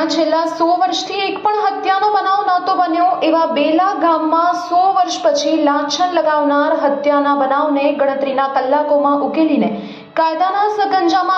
જ્યાં છેલ્લા સો વર્ષથી એક પણ હત્યાનો બનાવ નહોતો બન્યો. એવા બેલા ગામમાં સો વર્ષ પછી લાંછન લગાવનાર હત્યાના બનાવને ગણતરીના કલાકોમાં ઉકેલીને કાયદાના સગંજામાં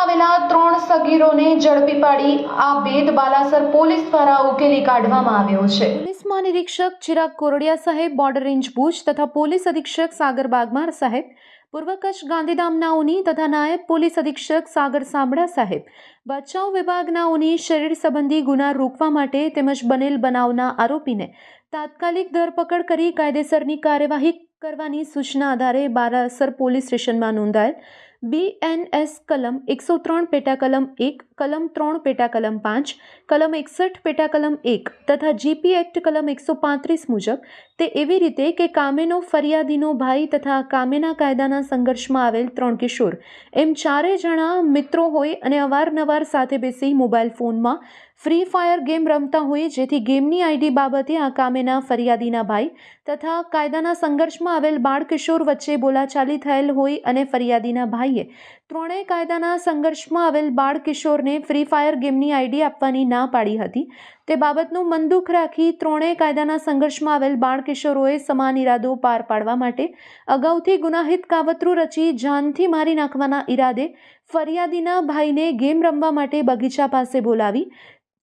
સગીરોને ઝડપી પાડી આ ભેદ બાલાસર પોલીસ દ્વારા ઉકેલી કાઢવામાં આવ્યો છે. પોલીસ મહાનિરીક્ષક ચિરાગ કોરડિયા સાહેબ, બોર્ડર રેન્જ ભુજ તથા પોલીસ અધિક્ષક સાગર બાગમાર સાહેબ પૂર્વ કચ્છ ગાંધીધામનાઓની તથા નાયબ પોલીસ અધિક્ષક સાગર સાંભળા સાહેબ, બચાવ વિભાગનાઓની શરીર સંબંધી ગુના રોકવા માટે તેમજ બનેલ બનાવના આરોપીને તાત્કાલિક ધરપકડ કરી કાયદેસરની કાર્યવાહી કરવાની સૂચના આધારે બારાસર પોલીસ સ્ટેશનમાં નોંધાયેલ બીએનએસ કલમ એકસો ત્રણ પેટા કલમ એક, કલમ ત્રણ પેટા કલમ પાંચ, કલમ એકસઠ પેટા કલમ એક તથા જીપી એક્ટ કલમ એકસો પાંત્રીસ મુજબ તે એવી રીતે કે કામેનો ફરિયાદીનો ભાઈ તથા કામેના કાયદાના સંઘર્ષમાં આવેલ ત્રણ કિશોર. એમ ચારે જણા મિત્રો હોય અને અવારનવાર સાથે બેસી મોબાઈલ ફોનમાં ફ્રી ફાયર ગેમ રમતા હોય જેથી ગેમની આઈડી બાબતે આ કામેના ફરિયાદીના ભાઈ તથા કાયદાના સંઘર્ષમાં આવેલ બાળ કિશોર વચ્ચે બોલાચાલી થયેલ હોય અને ફરિયાદીના ભાઈએ ત્રણેય કાયદાના સંઘર્ષમાં આવેલ બાળ કિશોરને ફ્રી ફાયર ગેમની આઈડી આપવાની ના પાડી હતી. તે બાબતનું મનદુખ રાખી ત્રણેય કાયદાના સંઘર્ષમાં આવેલ બાળ કિશોરોએ સમાન ઈરાદો પાર પાડવા માટે અગાઉથી ગુનાહિત કાવતરું રચી જાનથી મારી નાખવાના ઈરાદે ફરિયાદીના ભાઈને ગેમ રમવા માટે બગીચા પાસે બોલાવી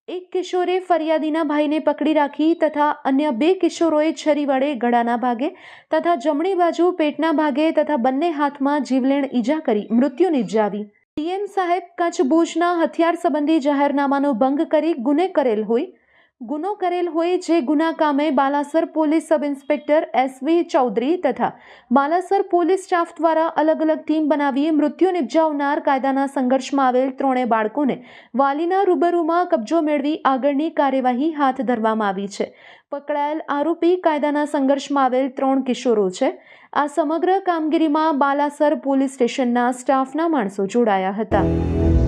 એક કિશોરે ફરિયાદીના ભાઈને પકડી રાખી તથા અન્ય બે કિશોરોએ છરી વડે ગળાના ભાગે તથા જમણી બાજુ પેટના ભાગે તથા બંને હાથમાં જીવલેણ ઈજા કરી મૃત્યુ નિપજાવી. ડીએમ સાહેબ કચ્છ ભુજના હથિયાર સંબંધી જાહેરનામાનો ભંગ કરી ગુને કરેલ હોય ગુનો કરેલ હોય જે ગુના કામે Balasar police sub inspector S V Chaudhary તથા બાલાસર પોલીસ સ્ટાફ દ્વારા અલગ અલગ ટીમ બનાવી મૃત્યુ નિપજાવનાર કાયદાના સંઘર્ષમાં આવેલ ત્રણેય બાળકોને વાલીના રૂબરૂમાં કબજો મેળવી આગળની કાર્યવાહી હાથ ધરવામાં આવી છે. પકડાયેલ આરોપી કાયદાના સંઘર્ષમાં આવેલ ત્રણ કિશોરો છે. આ સમગ્ર કામગીરીમાં બાલાસર પોલીસ સ્ટેશનના સ્ટાફના માણસો જોડાયા હતા.